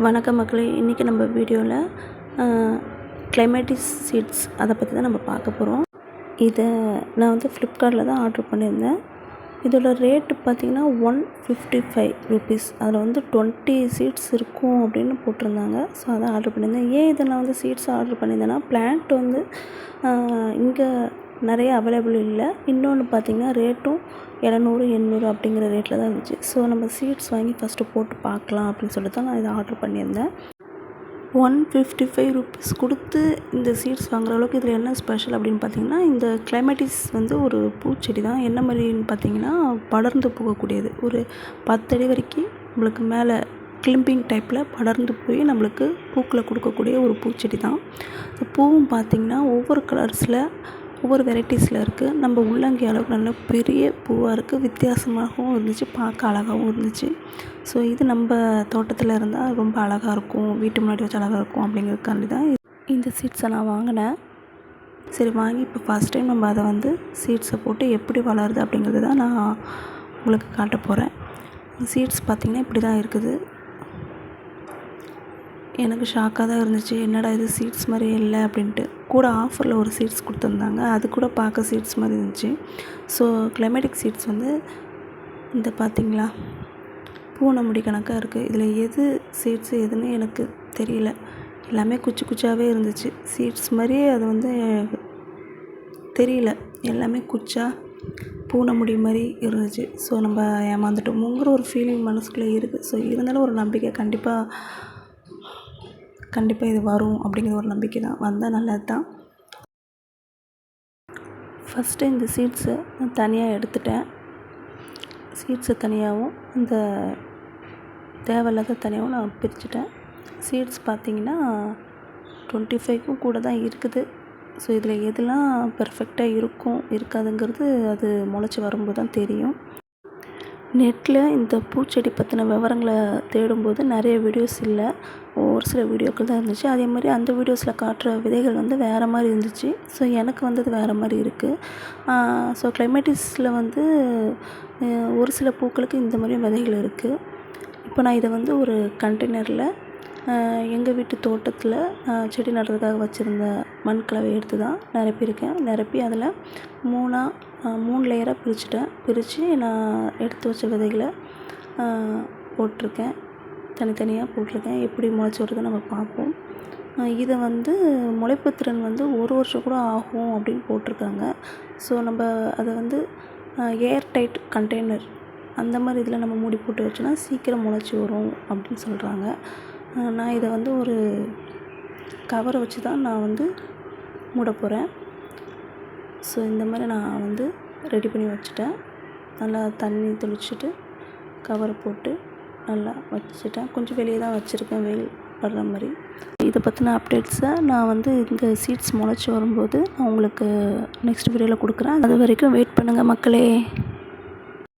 வணக்கம் மக்களே இன்றைக்கி நம்ம வீடியோவில் கிளைமேட்டிக் சீட்ஸ் அதை பற்றி தான் நம்ம பார்க்க போகிறோம் இதை நான் வந்து ஃப்ளிப்கார்ட்டில் தான் ஆர்டர் பண்ணியிருந்தேன். இதோட ரேட்டு பார்த்திங்கன்னா ஒன் ஃபிஃப்டி ஃபைவ் ருபீஸ் அதில் வந்து டுவெண்ட்டி சீட்ஸ் இருக்கும் அப்படின்னு போட்டிருந்தாங்க. ஸோ அதை ஆர்டர் பண்ணியிருந்தேன். ஏன் இதை நான் வந்து சீட்ஸ் ஆர்டர் பண்ணியிருந்தேன்னா பிளான்ட் வந்து இங்கே நிறைய அவைலபிள் இல்லை. இன்னொன்று பார்த்திங்கன்னா ரேட்டும் இரநூறு எண்ணூறு அப்படிங்கிற ரேட்டில் தான் இருந்துச்சு. ஸோ நம்ம சீட்ஸ் வாங்கி ஃபஸ்ட்டு போட்டு பார்க்கலாம் அப்படின்னு சொல்லிட்டு தான் நான் இதை ஆர்டர் பண்ணியிருந்தேன். ஒன் ஃபிஃப்டி ஃபைவ் ருபீஸ் கொடுத்து இந்த சீட்ஸ் வாங்குற அளவுக்கு இதில் என்ன ஸ்பெஷல் அப்படின்னு பார்த்தீங்கன்னா இந்த கிளைமேட்டிஸ் வந்து ஒரு பூச்செடி தான். என்ன மாதிரின்னு பார்த்தீங்கன்னா படர்ந்து போகக்கூடியது. ஒரு பத்தடி வரைக்கும் நம்மளுக்கு மேலே கிளிம்பிங் டைப்பில் படர்ந்து போய் நம்மளுக்கு பூக்களை கொடுக்கக்கூடிய ஒரு பூச்செடி தான். பூவும் பார்த்திங்கன்னா ஒவ்வொரு கலர்ஸில் ஒவ்வொரு வெரைட்டிஸில் இருக்குது நம்ம உள்ளங்கை அளவுக்கு நல்ல பெரிய பூவாக இருக்குது வித்தியாசமாகவும் இருந்துச்சு. பார்க்க அழகாகவும் இருந்துச்சு. ஸோ இது நம்ம தோட்டத்தில் இருந்தால் ரொம்ப அழகாக இருக்கும். வீட்டு முன்னாடி வச்சு அழகாக இருக்கும் அப்படிங்கிறதுக்காண்டி தான் இந்த சீட்ஸை நான் வாங்கினேன். சரி வாங்கி இப்போ ஃபஸ்ட் டைம் நம்ம அதை வந்து சீட்ஸை போட்டு எப்படி வளருது அப்படிங்கிறது தான் நான் உங்களுக்கு காட்ட போகிறேன் சீட்ஸ் பார்த்திங்கன்னா இப்படி தான் இருக்குது. எனக்கு ஷாக்காக தான் இருந்துச்சு. என்னடா இது சீட்ஸ் மாதிரி இல்லை அப்படின்ட்டு. கூட ஆஃபரில் ஒரு சீட்ஸ் கொடுத்துருந்தாங்க. அது கூட பார்க்க சீட்ஸ் மாதிரி இருந்துச்சு. ஸோ கிளைமேட்டிக் சீட்ஸ் வந்து இந்த பார்த்திங்களா பூனை முடி கணக்காக இருக்குது இதில் எது சீட்ஸு எதுன்னு எனக்கு தெரியல. எல்லாமே குச்சி குச்சாகவே இருந்துச்சு. சீட்ஸ் மாதிரியே அது வந்து தெரியல. எல்லாமே குச்சா பூனை முடி மாதிரி இருந்துச்சு. ஸோ நம்ம ஏமாந்துட்டோமோங்கிற ஒரு ஃபீலிங் மனசுக்குள்ளே இருக்குது ஸோ இருந்தாலும் ஒரு நம்பிக்கை கண்டிப்பாக கண்டிப்பாக இது வரும் அப்படிங்கிற ஒரு நம்பிக்கை தான். வந்தால் நல்லது தான். ஃபஸ்ட்டு இந்த சீட்ஸை நான் தனியாக எடுத்துட்டேன். சீட்ஸை தனியாகவும் இந்த தேவையில்லாத தனியாகவும் நான் பிரிச்சுட்டேன். சீட்ஸ் பார்த்திங்கன்னா டுவெண்ட்டி ஃபைவ்க்கும் கூட தான் இருக்குது. ஸோ இதில் எதெல்லாம் பெர்ஃபெக்டாக இருக்கும் இருக்காதுங்கிறது அது முளைச்சி வரும்போது தான் தெரியும். நெட்டில் இந்த பூச்செடி பற்றின விவரங்களை தேடும்போது நிறைய வீடியோஸ் இல்லை. ஒரு சில வீடியோக்கள் தான் இருந்துச்சு. அதே மாதிரி அந்த வீடியோஸில் காட்டுற விதைகள் வந்து வேறு மாதிரி இருந்துச்சு. ஸோ எனக்கு வந்தது வேறு மாதிரி இருக்குது ஸோ கிளைமேட்டிஸில் வந்து ஒரு சில பூக்களுக்கு இந்த மாதிரியும் விதைகள் இருக்குது இப்போ நான் இதை வந்து ஒரு கண்டெய்னரில் எங்கள் வீட்டு தோட்டத்தில் செடி நடுறதுக்காக வச்சுருந்த மண் கலவை எடுத்து தான் நிரப்பியிருக்கேன் நிரப்பி அதில் மூணாக மூணு லேயராக பிரிச்சுட்டேன். பிரித்து நான் எடுத்து வச்ச விதைகளை போட்டிருக்கேன். தனித்தனியாக போட்டிருக்கேன். எப்படி முளைச்சி வருதுன்னு நம்ம பார்ப்போம். இதை வந்து முளைப்பு திறன் வந்து ஒரு வருஷம் கூட ஆகும் அப்படின்னு போட்டிருக்காங்க. ஸோ நம்ம அதை வந்து ஏர் டைட் கண்டெய்னர் அந்த மாதிரி இதில் நம்ம மூடி போட்டு வச்சோன்னா சீக்கிரம் முளைச்சி வரும் அப்படின்னு சொல்கிறாங்க நான் இதை வந்து ஒரு கவரை வச்சு தான் நான் வந்து மூட போகிறேன் ஸோ இந்த மாதிரி நான் வந்து ரெடி பண்ணி வச்சுட்டேன். நல்லா தண்ணி தெளிச்சிட்டு கவரை போட்டு நல்லா வச்சுட்டேன். கொஞ்சம் வெளியே தான் வச்சுருக்கேன். வெயில் படுற மாதிரி. இதை பற்றின அப்டேட்ஸை நான் வந்து இந்த சீட்ஸ் முளைச்சி வரும்போது நான் உங்களுக்கு நெக்ஸ்ட் வீடியோவில் கொடுக்குறேன். அது வரைக்கும் வெயிட் பண்ணுங்கள் மக்களே.